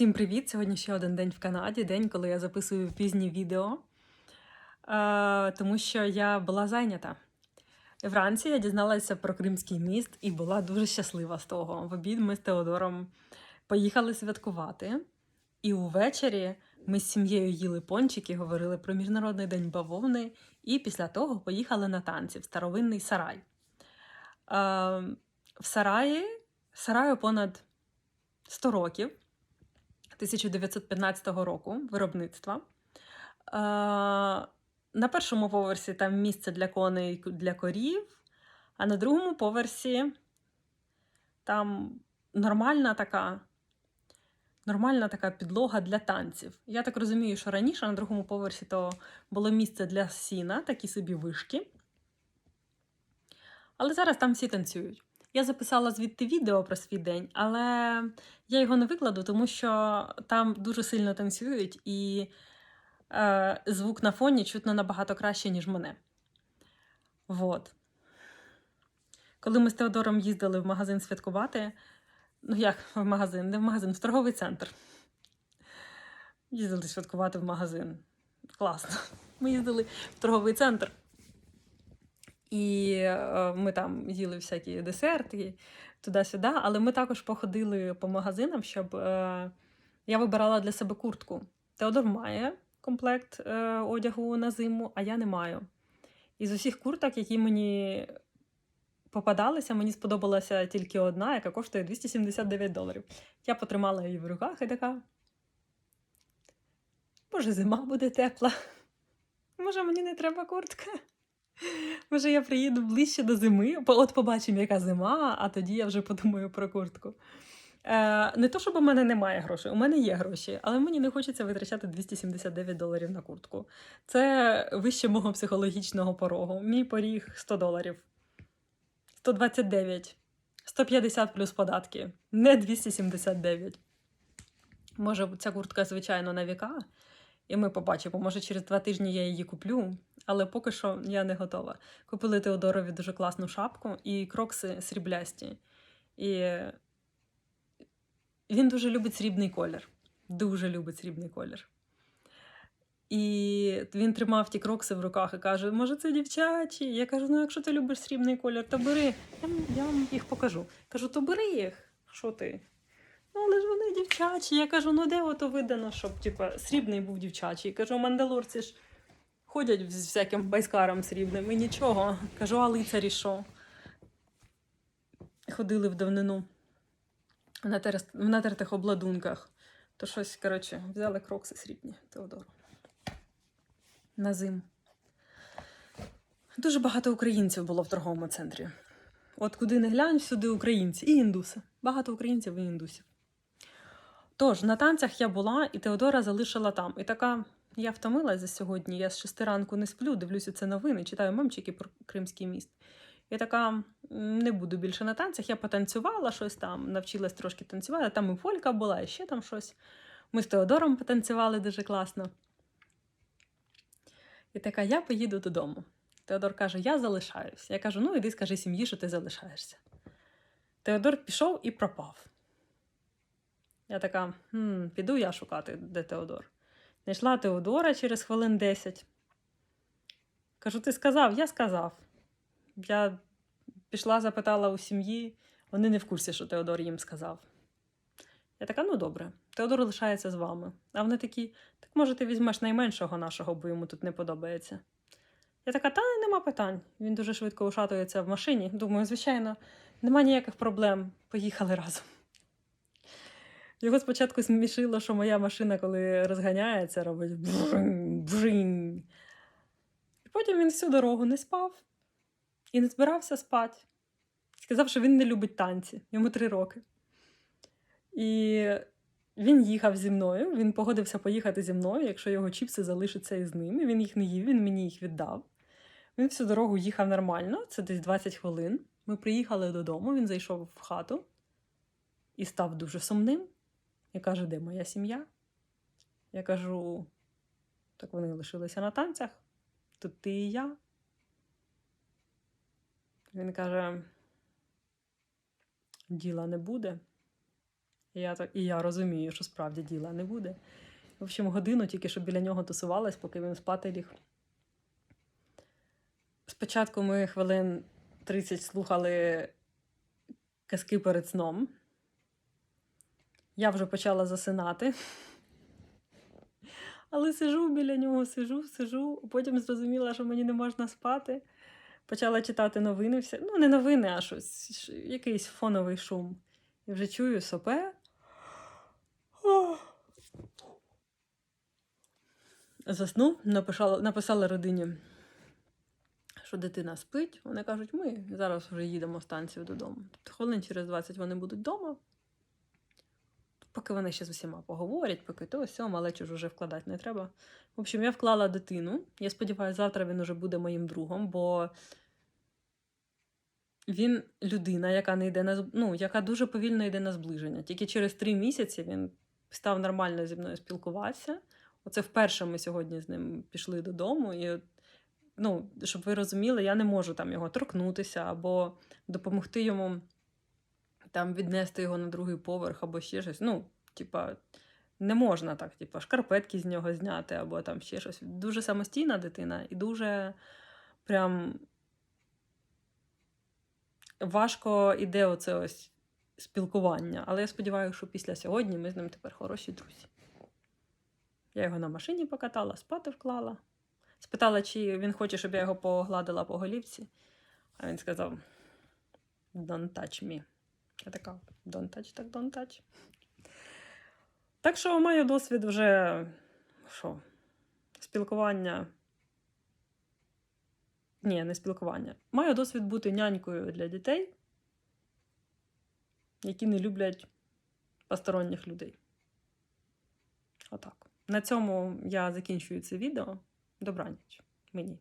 Всім привіт! Сьогодні ще один день в Канаді, день, коли я записую пізні відео, е, тому що я була зайнята. Вранці я дізналася про Кримський міст і була дуже щаслива з того. В обід ми з Теодором поїхали святкувати, і увечері ми з сім'єю їли пончики, говорили про Міжнародний день бавовни, і після того поїхали на танці в старовинний сарай. Е, в сараї сараю понад 100 років. 1915 року виробництва. Е, На першому поверсі там місце для коней для корів, а на другому поверсі там нормальна така нормальна така підлога для танців. Я так розумію, що раніше на другому поверсі то було місце для сіна, такі собі вишки. Але зараз там всі танцюють. Я записала звідти відео про свій день, але я його не викладу, тому що там дуже сильно танцюють, і е, звук на фоні чутно набагато краще, ніж мене. Вот. Коли ми з Теодором їздили в магазин святкувати, ну як в магазин, не в магазин, в торговий центр. Їздили святкувати в магазин. Класно. Ми їздили в торговий центр. І е, ми там їли всякі десерти туди-сюди, але ми також походили по магазинам, щоб е, я вибирала для себе куртку. Теодор має комплект е, одягу на зиму, а я не маю. І з усіх курток, які мені попадалися, мені сподобалася тільки одна, яка коштує 279 доларів. Я потримала її в руках і така. Може, зима буде тепла. Може, мені не треба куртка. Може, я приїду ближче до зими, от побачимо, яка зима, а тоді я вже подумаю про куртку. Е, Не то, щоб у мене немає грошей, у мене є гроші, але мені не хочеться витрачати 279 доларів на куртку. Це вище мого психологічного порогу. Мій поріг 100 доларів. 129, 150 плюс податки, не 279. Може, ця куртка, звичайно, на віка, і ми побачимо, може, через два тижні я її куплю, але поки що я не готова. Купили Теодорові дуже класну шапку і крокси сріблясті. І він дуже любить срібний колір. Дуже любить срібний колір. І він тримав ті крокси в руках і каже: Може, це дівчачі? Я кажу: ну, якщо ти любиш срібний колір, то бери. Я, я вам їх покажу. Кажу, то бери їх. Що ти? Ну, але ж вони дівчачі. Я кажу, ну де ото видано, щоб типа, срібний був дівчачий. Кажу, мандалорці ж ходять з всяким байскаром срібним і нічого. Кажу, а лицарі що? Ходили в давнину в, натер... в натертих обладунках. То щось, коротше, взяли крокси срібні Теодору. На зиму. Дуже багато українців було в торговому центрі. От куди не глянь, всюди українці і індуси. Багато українців і індусів. Тож, на танцях я була, і Теодора залишила там. І така, я втомилася за сьогодні, я з шести ранку не сплю, дивлюся це новини, читаю мемчики про Кримський міст. Я така не буду більше на танцях. Я потанцювала щось там, навчилась трошки танцювати. Там і Полька була, і ще там щось. Ми з Теодором потанцювали дуже класно. І така, я поїду додому. Теодор каже: Я залишаюсь. Я кажу: ну іди скажи сім'ї, що ти залишаєшся. Теодор пішов і пропав. Я така, хм, піду я шукати, де Теодор. Знайшла Теодора через хвилин 10. Кажу, ти сказав? Я сказав. Я пішла, запитала у сім'ї, вони не в курсі, що Теодор їм сказав. Я така, ну добре, Теодор лишається з вами. А вони такі, так може ти візьмеш найменшого нашого, бо йому тут не подобається. Я така, та нема питань. Він дуже швидко ушатується в машині. Думаю, звичайно, нема ніяких проблем. Поїхали разом. Його спочатку смішило, що моя машина, коли розганяється, робить бжинь, бжинь. І потім він всю дорогу не спав і не збирався спати. Сказав, що він не любить танці, йому три роки. І він їхав зі мною, він погодився поїхати зі мною, якщо його чіпси залишаться із ним. Він їх не їв, він мені їх віддав. Він всю дорогу їхав нормально, це десь 20 хвилин. Ми приїхали додому, він зайшов в хату і став дуже сумним. Я кажу, де моя сім'я? Я кажу, так вони лишилися на танцях. Тут ти і я. Він каже: діла не буде. І я, так, і я розумію, що справді діла не буде. В общем, годину тільки що біля нього тусувалась, поки він спати ліг. Спочатку ми хвилин 30 слухали казки перед сном. Я вже почала засинати. Але сижу біля нього, сижу, сижу, потім зрозуміла, що мені не можна спати. Почала читати новини. Всі. Ну, не новини, а щось, якийсь фоновий шум. І вже чую сопе. Заснув, написала, написала родині, що дитина спить. Вони кажуть, ми зараз вже їдемо станцію додому. Тобто хвилин через 20 вони будуть вдома. Поки вони ще з усіма поговорять, поки то все, малечу ж вже вкладати не треба. В общем, я вклала дитину. Я сподіваюся, завтра він уже буде моїм другом, бо він людина, яка не йде на ну, яка дуже повільно йде на зближення. Тільки через три місяці він став нормально зі мною спілкуватися. Оце вперше ми сьогодні з ним пішли додому. І, ну, щоб ви розуміли, я не можу там його торкнутися або допомогти йому там віднести його на другий поверх або ще щось. Ну, типа, не можна так, типа, шкарпетки з нього зняти, або там ще щось. Дуже самостійна дитина і дуже прям важко іде оце ось спілкування. Але я сподіваюся, що після сьогодні ми з ним тепер хороші друзі. Я його на машині покатала, спати вклала. Спитала, чи він хоче, щоб я його погладила по голівці. А він сказав: Don't touch me. Я така, don't touch, так don't touch. Так що маю досвід вже що? Спілкування. Ні, не спілкування. Маю досвід бути нянькою для дітей, які не люблять посторонніх людей. Отак. На цьому я закінчую це відео. Добраніч мені.